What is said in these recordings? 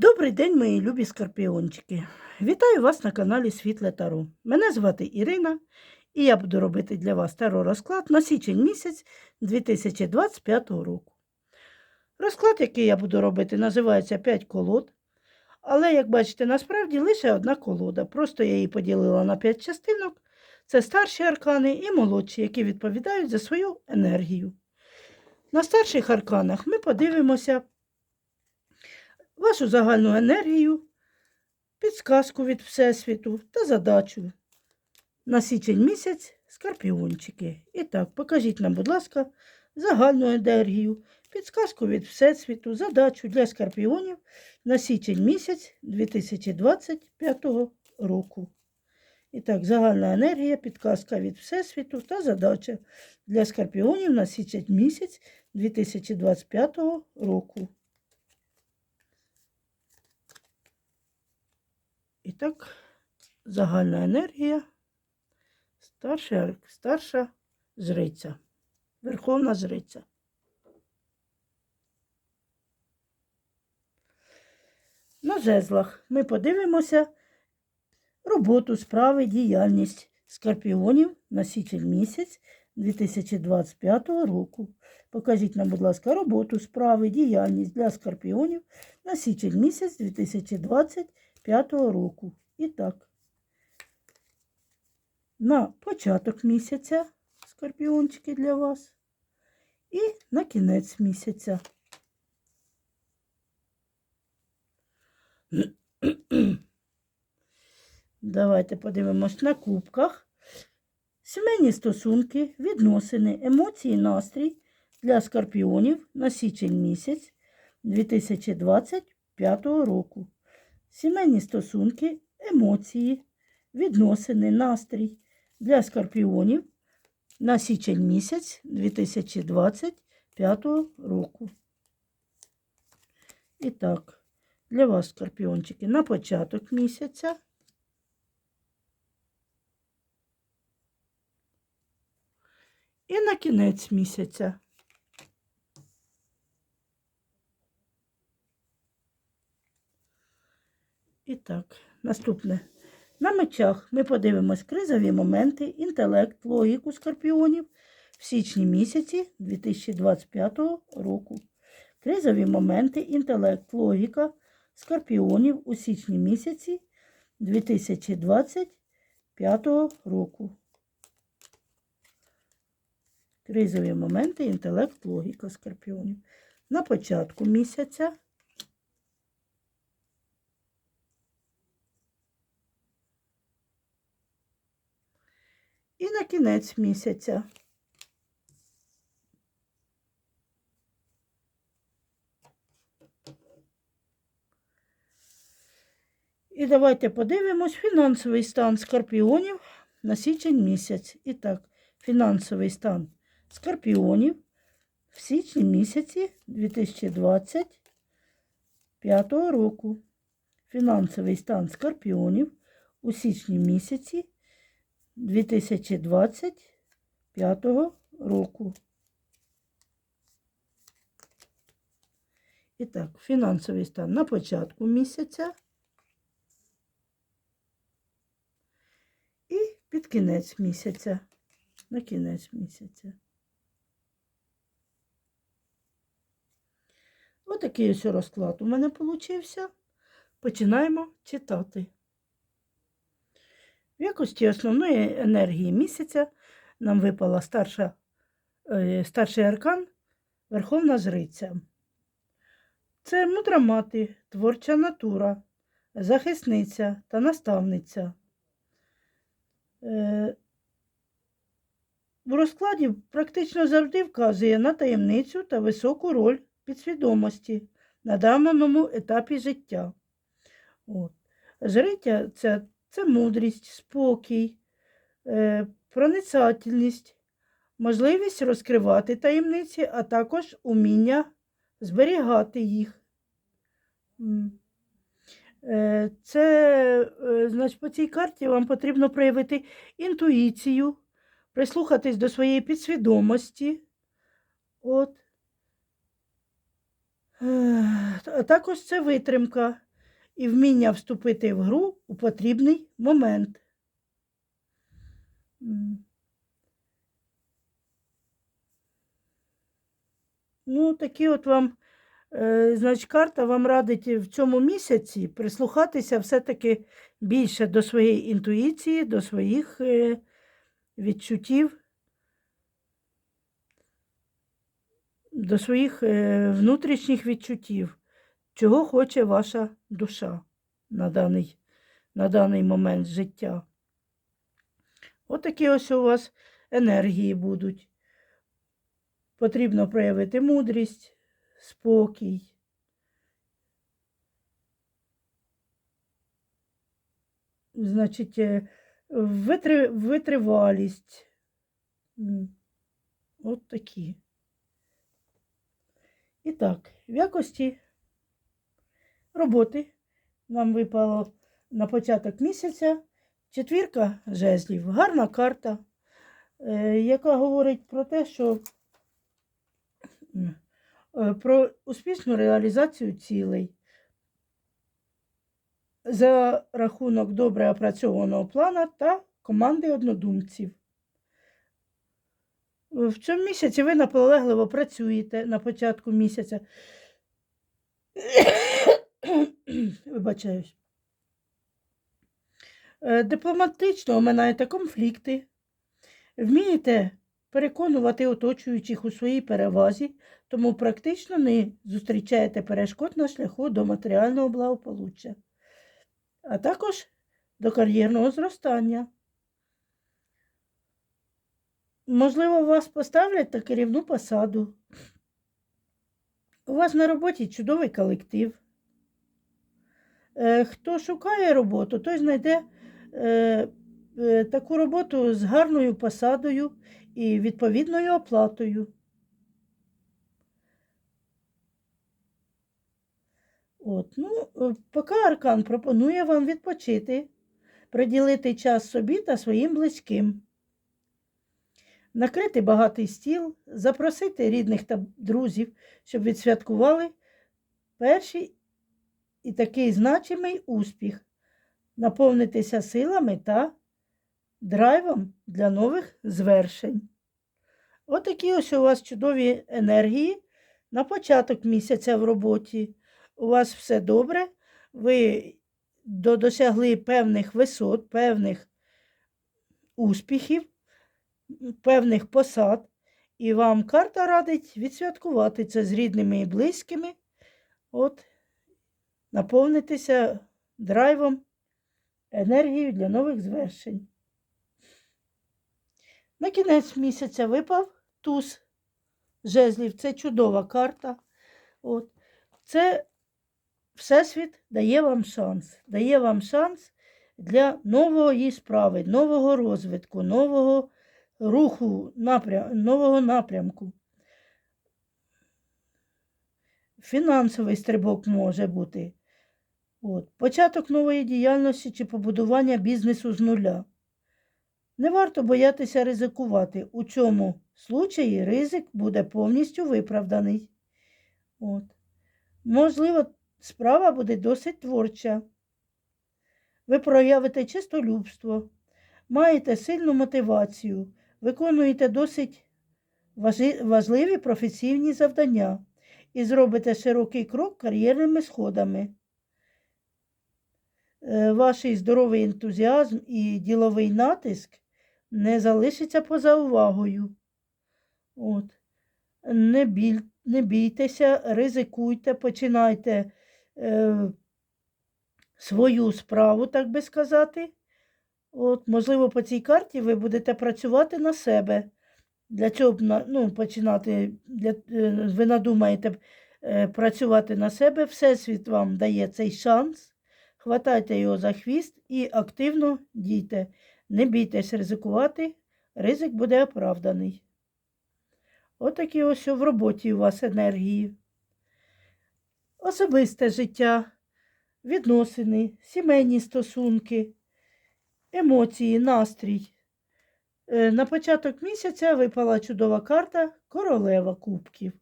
Добрий день, мої любі скорпіончики. Вітаю вас на каналі Світле Таро. Мене звати Ірина, і я буду робити для вас таро розклад на січень місяць 2025 року. Розклад, який я буду робити, називається 5 колод. Але, як бачите, насправді лише одна колода. Просто я її поділила на 5 частинок. Це старші аркани і молодші, які відповідають за свою енергію. На старших арканах ми подивимося вашу загальну енергію, підсказку від Всесвіту та задачу на січень місяць скорпіончики. І так, покажіть нам, будь ласка, загальну енергію, підсказку від Всесвіту, задачу для скорпіонів на січень місяць 2025 року. І так, загальна енергія, підказка від Всесвіту та задача для скорпіонів на січень місяць 2025 року. І так, загальна енергія, старша, старша жриця, верховна жриця. На жезлах ми подивимося роботу, справи, діяльність скорпіонів на січень місяць 2025 року. Покажіть нам, будь ласка, роботу, справи, діяльність для скорпіонів на січень місяць 2025 року. І так, на початок місяця скорпіончики для вас і на кінець місяця. Давайте подивимось на кубках. Сімейні стосунки, відносини, емоції, настрій для скорпіонів на січень місяць 2025 року. Сімейні стосунки, емоції, відносини, настрій для скорпіонів на січень місяць 2025 року. І так, для вас, скорпіончики, на початок місяця. І на кінець місяця. І так, наступне. На мечах ми подивимось кризові моменти, інтелект, логіку скорпіонів в січні місяці 2025 року. Кризові моменти, інтелект, логіка скорпіонів у січні місяці 2025 року. Кризові моменти, інтелект, логіка скорпіонів. На початку місяця. Кінець місяця. І давайте подивимось фінансовий стан скорпіонів на січень місяць. І так, фінансовий стан скорпіонів в січні місяці 2025 року. Фінансовий стан скорпіонів у січні місяці 2025 року. І так, фінансовий стан на початку місяця і під кінець місяця. На кінець місяця. Отакий ось розклад у мене получився. Починаємо читати. В якості основної енергії місяця нам випала старша, е, старший аркан Верховна Жриця. Це мудра мати, творча натура, захисниця та наставниця. Е, в розкладі практично завжди вказує на таємницю та високу роль підсвідомості на даному етапі життя. От. Жриття це, це мудрість, спокій, е, проницательність, можливість розкривати таємниці, а також уміння зберігати їх. Е, Це, е, значить, по цій карті вам потрібно проявити інтуїцію, прислухатись до своєї підсвідомості. От. А Також це витримка, і вміння вступити в гру у потрібний момент. Ну, такі от вам, е, значить, карта. Вам радить в цьому місяці прислухатися все-таки більше до своєї інтуїції, до своїх е, відчуттів, до своїх е, внутрішніх відчуттів, чого хоче ваша душа на даний, на даний момент життя. Отакі ось у вас енергії будуть. Потрібно проявити мудрість, спокій. Значить, е, витри, витривалість. От такі. І так, в якості роботи нам випало на початок місяця четвірка жезлів. Гарна карта, е, яка говорить про те, що е, про успішну реалізацію цілей за рахунок добре опрацьованого плана та команди однодумців. В цьому місяці ви наполегливо працюєте на початку місяця. Вибачаюсь. Е, Дипломатично оминаєте конфлікти, вмієте переконувати оточуючих у своїй перевазі, тому практично не зустрічаєте перешкод на шляху до матеріального благополуччя, а також до кар'єрного зростання. Можливо, вас поставлять на керівну посаду. У вас на роботі чудовий колектив. Е, Хто шукає роботу, той знайде е, е, таку роботу з гарною посадою і відповідною оплатою. От, ну, поки Аркан пропонує вам відпочити, приділити час собі та своїм близьким накрити багатий стіл, запросити рідних та друзів, щоб відсвяткували перший і такий значимий успіх, наповнитися силами та драйвом для нових звершень. Отакі ось у вас чудові енергії на початок місяця в роботі. У вас все добре, ви досягли певних висот, певних успіхів певних посад, і вам карта радить відсвяткувати це з рідними і близькими, от, наповнитися драйвом, енергією для нових звершень. На кінець місяця випав туз жезлів. Це чудова карта. От. Це Всесвіт дає вам шанс. Дає вам шанс для нової справи, нового розвитку, нового руху, напрям, нового напрямку. Фінансовий стрибок може бути. От. Початок нової діяльності чи побудування бізнесу з нуля. Не варто боятися ризикувати. У цьому случаї ризик буде повністю виправданий. От. Можливо, справа буде досить творча. Ви проявите чистолюбство, маєте сильну мотивацію, виконуєте досить важливі професійні завдання і зробите широкий крок кар'єрними сходами. Е, Ваш здоровий ентузіазм і діловий натиск не залишиться поза увагою. От. Не, біль, не бійтеся, ризикуйте, починайте е, свою справу, так би сказати. От, можливо, по цій карті ви будете працювати на себе. Для цього ну, починати, для, е, ви надумаєте е, працювати на себе, Всесвіт вам дає цей шанс. Хватайте його за хвіст і активно дійте. Не бійтесь ризикувати, ризик буде оправданий. Отакі ось в роботі у вас енергії. Особисте життя, відносини, сімейні стосунки, емоції, настрій. Е, На початок місяця випала чудова карта Королева Кубків.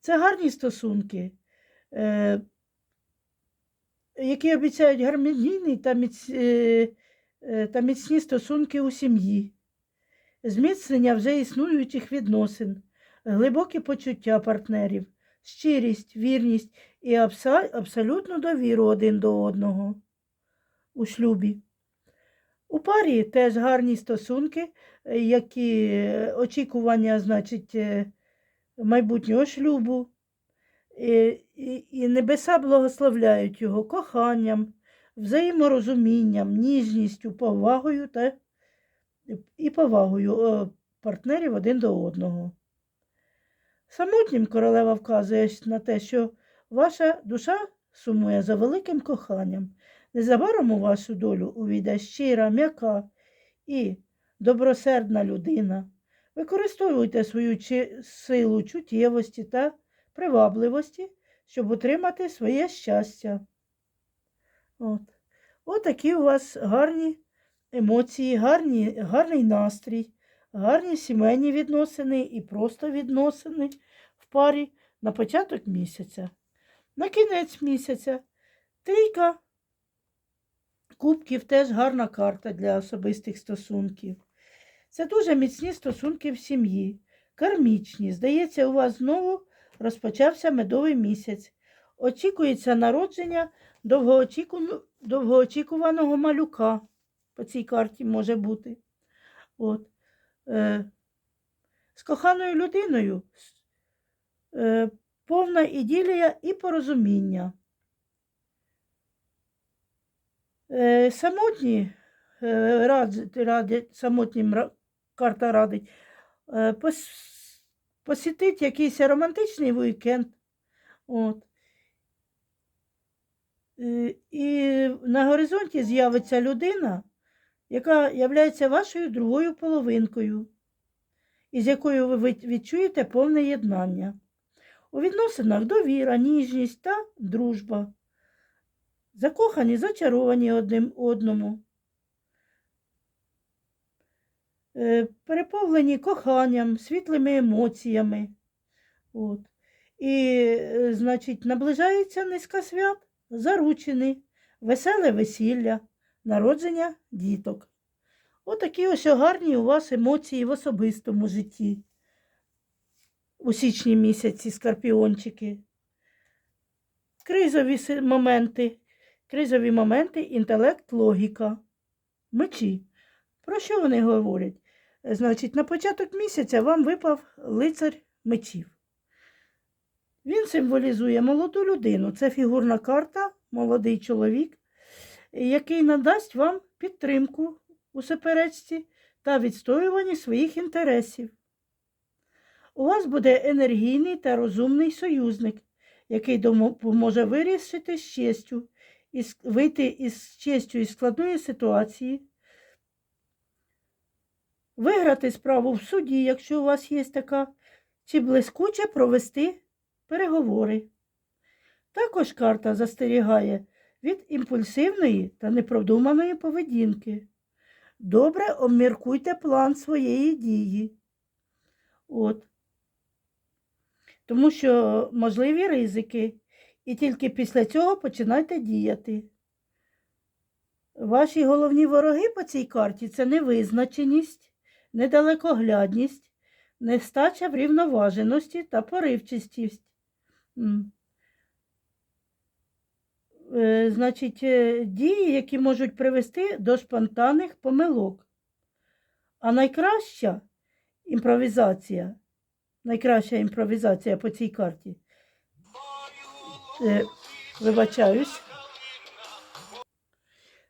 Це гарні стосунки. Які обіцяють гармонійні та, міць, е, е, та міцні стосунки у сім'ї, зміцнення вже існуючих відносин, глибокі почуття партнерів, щирість, вірність і абсолютну довіру один до одного у шлюбі. У парі теж гарні стосунки, які е, очікування, значить, майбутнього шлюбу. І, і, небеса благословляють його коханням, взаєморозумінням, ніжністю, повагою та і повагою е, партнерів один до одного. Самотнім королева вказує на те, що ваша душа сумує за великим коханням. Незабаром у вашу долю увійде щира, м'яка і добросердна людина. Використовуйте свою силу чуттєвості та привабливості, щоб утримати своє щастя. От. Отакі у вас гарні емоції, гарні, гарний настрій, гарні сімейні відносини і просто відносини в парі на початок місяця. На кінець місяця трійка кубків теж гарна карта для особистих стосунків. Це дуже міцні стосунки в сім'ї, кармічні. Здається, у вас знову розпочався медовий місяць. Очікується народження довгоочіку- довгоочікуваного малюка. По цій карті може бути. От. Е, з коханою людиною е, повна іділія і порозуміння. Е, самотні е, радить, радять, самотнім карта радить е, пос, посітить якийсь романтичний вікенд. От. Е, І на горизонті з'явиться людина, яка є вашою другою половинкою, із якою ви відчуєте повне єднання. У відносинах довіра, ніжність та дружба. Закохані, зачаровані одним одному. Е, Переповнені коханням, світлими емоціями. От. І, е, значить, наближається низка свят, заручений, веселе весілля, народження діток. Отакі ось гарні у вас емоції в особистому житті. У січні місяці скорпіончики. Кризові моменти. Кризові моменти, інтелект, логіка. Мечі. Про що вони говорять? Значить, на початок місяця вам випав лицар мечів. Він символізує молоду людину. Це фігурна карта, молодий чоловік, який надасть вам підтримку у суперечці та відстоюванні своїх інтересів. У вас буде енергійний та розумний союзник, який допоможе вирішити з честю вийти із честю із складної ситуації, виграти справу в суді, якщо у вас є така, чи блискуче провести переговори. Також карта застерігає від імпульсивної та непродуманої поведінки. Добре обміркуйте план своєї дії. От. Тому що можливі ризики, і тільки після цього починайте діяти. Ваші головні вороги по цій карті це невизначеність, недалекоглядність, нестача врівноваженості та поривчастість. Е, Значить, е, дії, які можуть привести до спонтанних помилок. А найкраща імпровізація, найкраща імпровізація по цій карті. Е, Вибачаюсь.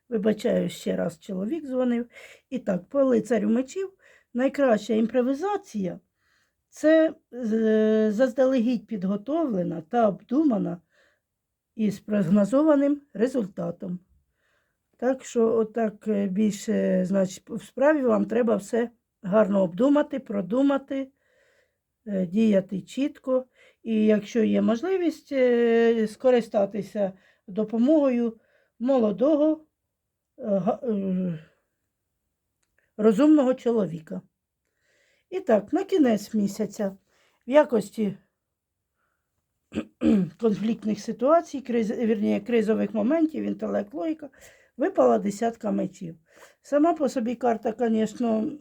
Вибачаю, ще раз чоловік дзвонив. І так, по лицарю мечів найкраща імпровізація це заздалегідь підготовлена та обдумана із прогнозованим результатом. Так що, отак е, більше, значить, в справі вам треба все гарно обдумати, продумати, е, діяти чітко. І якщо є можливість, е, скористатися допомогою молодого, розумного чоловіка. І так, на кінець місяця в якості конфліктних ситуацій, криз, вірніше, кризових моментів, інтелект, логіка, випала десятка мечів. Сама по собі карта, звісно,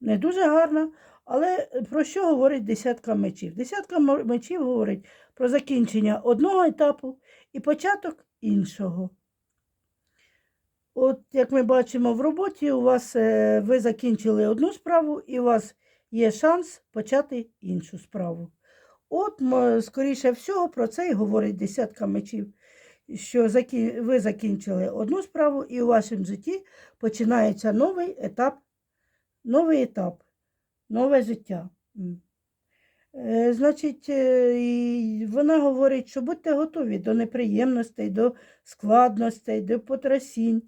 не дуже гарна, але про що говорить десятка мечів? Десятка мечів говорить про закінчення одного етапу і початок іншого. От як ми бачимо в роботі, у вас е, ви закінчили одну справу, і у вас є шанс почати іншу справу. От, скоріше всього, про це і говорить десятка мечів, що ви закінчили одну справу, і у вашому житті починається новий етап, новий етап, нове життя. Е, Значить, е, вона говорить, що будьте готові до неприємностей, до складностей, до потрясінь.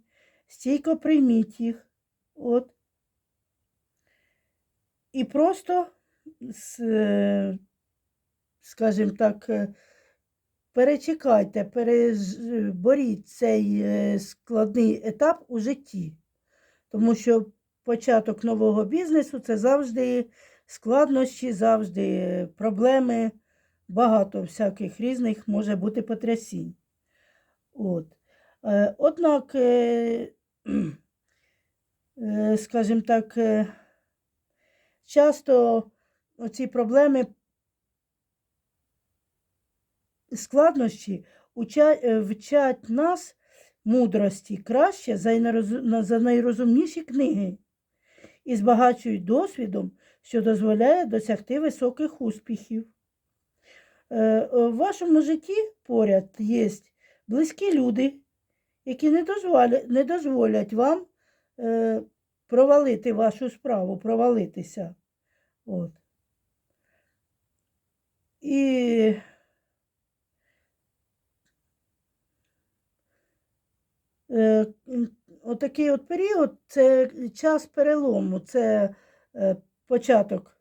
Стійко прийміть їх. От. І просто, е, скажімо так, е, перечекайте, переборіть цей е, складний етап у житті. Тому що початок нового бізнесу це завжди складнощі, завжди проблеми, багато всяких різних може бути потрясінь. От. Однак, скажімо так, е, часто ці проблеми, складнощі е, вчать нас мудрості краще за найрозу- на- за найрозумніші книги і збагачують досвідом, що дозволяє досягти високих успіхів. Е, е, В вашому житті поряд є близькі люди, які не дозволять, не дозволять вам е, провалити вашу справу, провалитися. От. І е, отакий от період це час перелому, це е, початок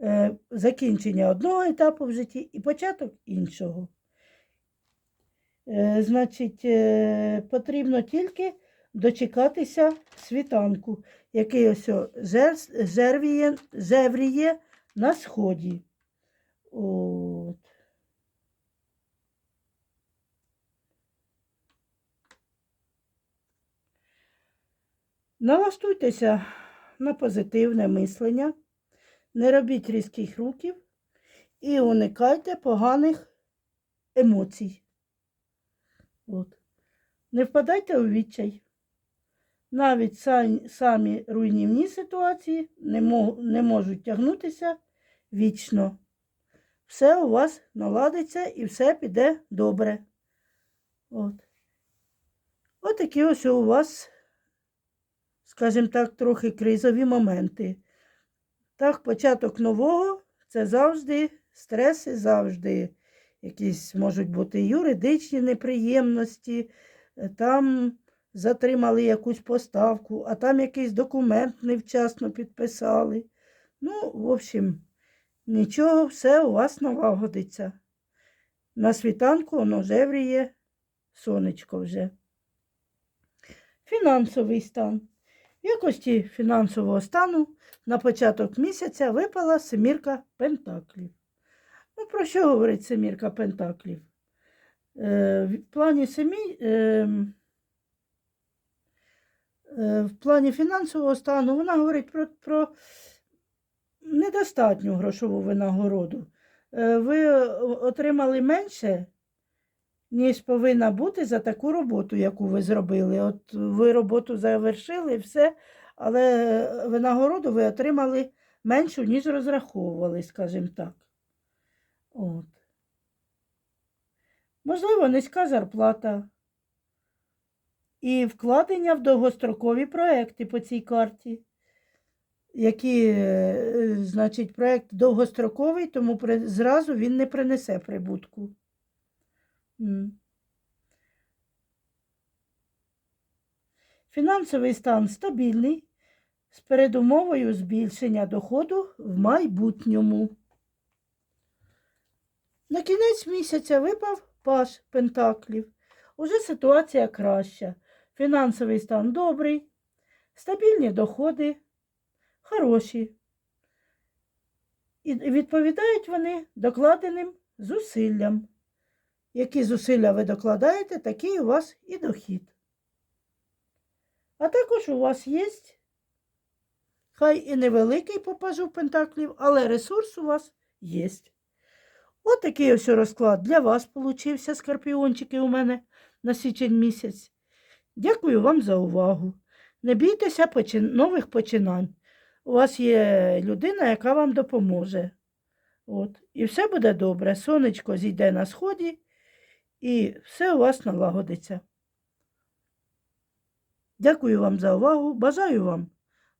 е, закінчення одного етапу в житті і початок іншого. Е, Значить, е, потрібно тільки дочекатися світанку, який ось жер- жервіє, жевріє на сході. От. Налаштуйтеся на позитивне мислення, не робіть різких рухів і уникайте поганих емоцій. От. Не впадайте у відчай. Навіть са- самі руйнівні ситуації не, мо- не можуть тягнутися вічно. Все у вас наладиться і все піде добре. От. Такі ось у вас, скажімо так, трохи кризові моменти. Так, початок нового це завжди стреси, завжди якісь можуть бути юридичні неприємності, е, там затримали якусь поставку, а там якийсь документ невчасно підписали. Ну, в общем, нічого, все у вас налагодиться. На світанку воно жевріє сонечко вже. Фінансовий стан. В якості фінансового стану на початок місяця випала семірка пентаклів. Про що говорить семірка пентаклів? Е, в плані семі, е, е, в плані фінансового стану вона говорить про, про недостатню грошову винагороду. Е, ви отримали менше, ніж повинна бути за таку роботу, яку ви зробили. От ви роботу завершили, все, але винагороду ви отримали меншу, ніж розраховували, скажімо так. От. Можливо, низька зарплата. І вкладення в довгострокові проекти по цій карті. Які, е, значить, проект довгостроковий, тому при- зразу він не принесе прибутку. Фінансовий стан стабільний, з передумовою збільшення доходу в майбутньому. На кінець місяця випав паш пентаклів. Уже ситуація краща. Фінансовий стан добрий, стабільні доходи, хороші. І відповідають вони докладеним зусиллям. Які зусилля ви докладаєте, такий у вас і дохід. А також у вас є, хай і невеликий попажу пентаклів, але ресурс у вас є. От такий ось розклад для вас получився, скорпіончики, у мене на січень місяць. Дякую вам за увагу. Не бійтеся почин... нових починань. У вас є людина, яка вам допоможе. От. І все буде добре. Сонечко зійде на сході, і все у вас налагодиться. Дякую вам за увагу. Бажаю вам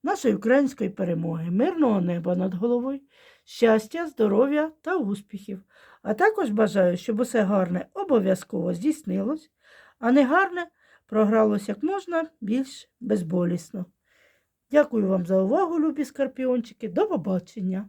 нашої української перемоги, мирного неба над головою, щастя, здоров'я та успіхів. А також бажаю, щоб усе гарне обов'язково здійснилось, а негарне програлось як можна більш безболісно. Дякую вам за увагу, любі скорпіончики. До побачення!